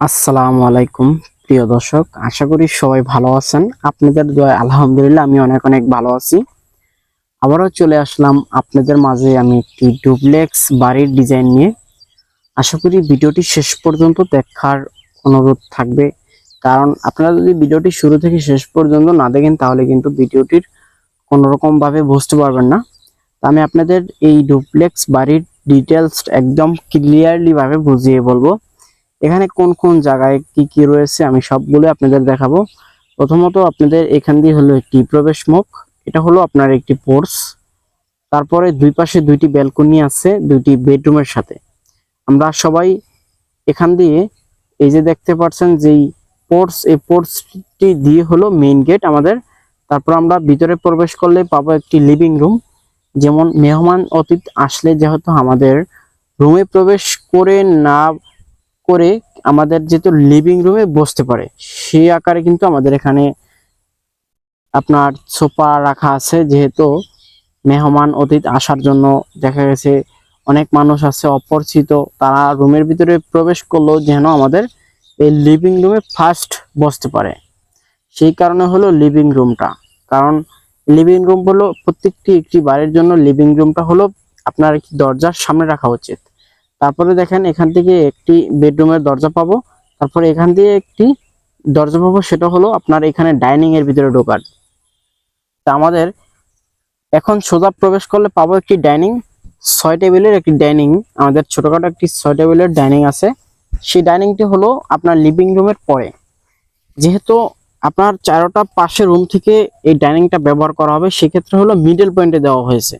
আসসালামু আলাইকুম, প্রিয় দর্শক। আশা করি সবাই ভালো আছেন। আপনাদের দোয়া আলহামদুলিল্লাহ আমি অনেক অনেক ভালো আছি। আবারও চলে আসলাম আপনাদের মাঝে আমি একটি ডুপ্লেক্স বাড়ির ডিজাইন নিয়ে। আশা করি ভিডিওটি শেষ পর্যন্ত দেখার অনুরোধ থাকবে। কারণ আপনারা যদি ভিডিওটি শুরু থেকে শেষ পর্যন্ত না দেখেন, তাহলে কিন্তু ভিডিওটির কোনোরকম ভাবে বুঝতে পারবেন না। আমি আপনাদের এই ডুপ্লেক্স বাড়ির ডিটেলস একদম ক্লিয়ারলি ভাবে বুঝিয়ে বলব। এখানে কোন কোন জায়গায় কি কি রয়েছে আমি সবগুলো আপনাদের দেখাবো। প্রথমত আপনাদের এখান দিয়ে হলো একটি প্রবেশ মুখ, এটা হলো আপনার একটি পোর্স তারপরে দুই পাশে দুইটি ব্যালকনি আছে, দুইটি বেডরুমের সাথে। আমরা সবাই এখান দিয়ে এই যে দেখতে পাচ্ছেন যেই পোর্স এই পোর্সটি দিয়ে হলো মেইন গেট আমাদের। তারপর আমরা ভিতরে প্রবেশ করলে পাবো একটি লিভিং রুম। যেমন মেহমান অতীত আসলে যেহেতু আমাদের রুমে প্রবেশ করে না করে আমাদের যেহেতু লিভিং রুমে বসতে পারে, সেই আকারে কিন্তু আমাদের এখানে আপনার সোফা রাখা আছে যেহেতু মেহমান অতীত আসার জন্য। দেখা গেছে অনেক মানুষ আছে অপরিচিত, তারা রুমের ভিতরে প্রবেশ করল যেন আমাদের এই লিভিং রুমে ফার্স্ট বসতে পারে। সেই কারণে হলো লিভিং রুমটা কারণ লিভিং রুম হলো প্রত্যেকটি একটি বাড়ির জন্য লিভিং রুমটা হলো আপনার দরজার সামনে রাখা উচিত। তারপরে দেখেন এখান থেকে একটি বেডরুমের দরজা পাবো। তারপরে এখান দিয়ে একটি দরজা পাবো, সেটা হলো আপনার এখানে ডাইনিং এর ভিতরে ঢোকার। তা আমাদের এখন সোজা প্রবেশ করলে পাবো একটি ডাইনিং ছয় টেবিলের একটি ডাইনিং আমাদের ছোটখাটো একটি ছয় টেবিলের ডাইনিং আছে। সেই ডাইনিংটি হলো আপনার লিভিং রুমের পরে। যেহেতু আপনার চারোটা পাশে রুম থেকে এই ডাইনিংটা ব্যবহার করা হবে, সেক্ষেত্রে হলো মিডল পয়েন্টে দেওয়া হয়েছে।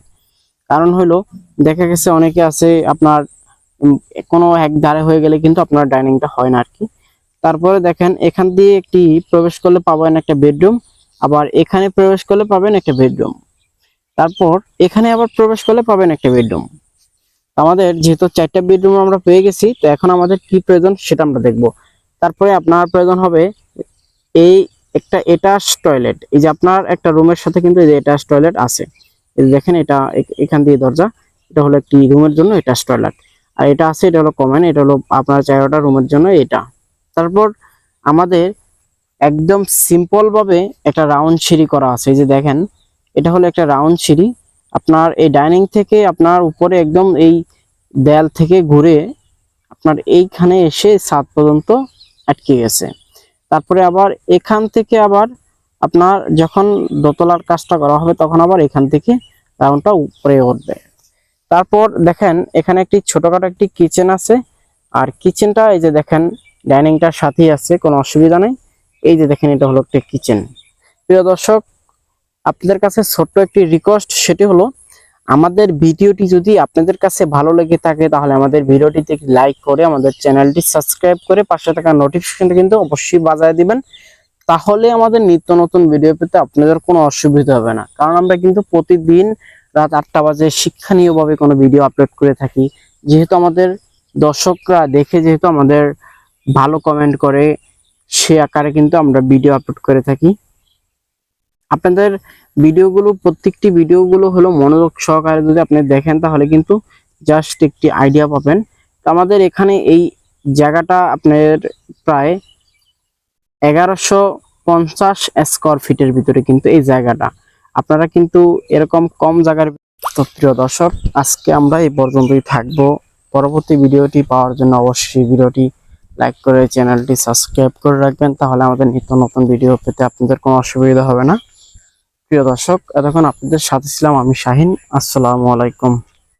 কারণ হলো, দেখা গেছে অনেকে আছে আপনার কোনো এক ধারে হয়ে গেলে কিন্তু আপনার ডাইনিংটা হয় না আর কি তারপরে দেখেন, এখান দিয়ে একটি প্রবেশ করলে পাবেন একটা বেডরুম, আবার এখানে প্রবেশ করলে পাবেন একটা বেডরুম। তারপর এখানে আবার প্রবেশ করলে পাবেন একটা বেডরুম। আমাদের যেহেতু চারটা বেডরুম আমরা পেয়ে গেছি, তো এখন আমাদের কি প্রয়োজন সেটা আমরা দেখব। তারপরে আপনার প্রয়োজন হবে এই একটা এটাচ টয়লেট এই যে আপনার একটা রুমের সাথে কিন্তু এই যে এটাচ টয়লেট আছে। দেখেন এটা এখান দিয়ে দরজা, এটা হলো একটি রুমের জন্য এটাচ টয়লেট আর এটা আছে, এটা হলো কমন এটা হলো আপনার চারোটা রুমের জন্য এটা। তারপর আমাদের একদম সিম্পল ভাবে একটা রাউন্ড সিঁড়ি করা আছে, এই যে দেখেন, এটা হলো একটা রাউন্ড সিঁড়ি। আপনার এই ডাইনিং থেকে আপনার উপরে একদম এই দেয়াল থেকে ঘুরে আপনার এইখানে এসে ছাদ পর্যন্ত আটকে গেছে। তারপরে আবার এখান থেকে আবার আপনার যখন দোতলার কাজটা করা হবে, তখন আবার এখান থেকে রাউন্ডটা উপরে উঠবে। তারপর দেখেন, এখানে একটি ছোটখাটো একটি কিচেন আছে। আর কিচেনটা এই যে দেখেন ডাইনিংটার সাথেই আছে, কোনো অসুবিধা নেই। এই যে দেখেন, এটা হলো একটি কিচেন প্রিয় দর্শক, আপনাদের কাছে ছোট্ট একটি রিকোয়েস্ট সেটি হলো, আমাদের ভিডিওটি যদি আপনাদের কাছে ভালো লেগে থাকে, তাহলে আমাদের ভিডিওটিতে লাইক করে আমাদের চ্যানেলটি সাবস্ক্রাইব করে পাশে থাকা নোটিফিকেশনটা কিন্তু অবশ্যই বাজায় দিবেন। তাহলে আমাদের নিত্য নতুন ভিডিও পেতে আপনাদের কোনো অসুবিধা হবে না। কারণ আমরা কিন্তু প্রতিদিন রাত আটটা বাজে শিক্ষণীয়ভাবে কোনো ভিডিও আপলোড করে থাকি। যেহেতু আমাদের দর্শকরা দেখে, যেহেতু আমাদের ভালো কমেন্ট করে, সে আকারে কিন্তু আমরা ভিডিও আপলোড করে থাকি। আপনাদের ভিডিওগুলো প্রত্যেকটি ভিডিওগুলো হলো মনোযোগ সহকারে যদি আপনি দেখেন, তাহলে কিন্তু জাস্ট একটি আইডিয়া পাবেন। তো আমাদের এখানে এই জায়গাটা আপনার প্রায় এগারোশো পঞ্চাশ স্কোয়ার ফিটের ভিতরে কিন্তু এই জায়গাটা। আপনারা কিন্তু এরকম কম জায়গার তো প্রিয় দর্শক, আজকে আমরা এই পর্যন্তই থাকব। পরবর্তী ভিডিওটি পাওয়ার জন্য অবশ্যই ভিডিওটি লাইক করে, চ্যানেলটি সাবস্ক্রাইব করে রাখবেন, তাহলে আমাদের নিত্য নতুন ভিডিও পেতে আপনাদের কোনো অসুবিধা হবে না। প্রিয় দর্শক, এতক্ষণ আপনাদের সাথে ছিলাম আমি শাহিন। আসসালামু আলাইকুম।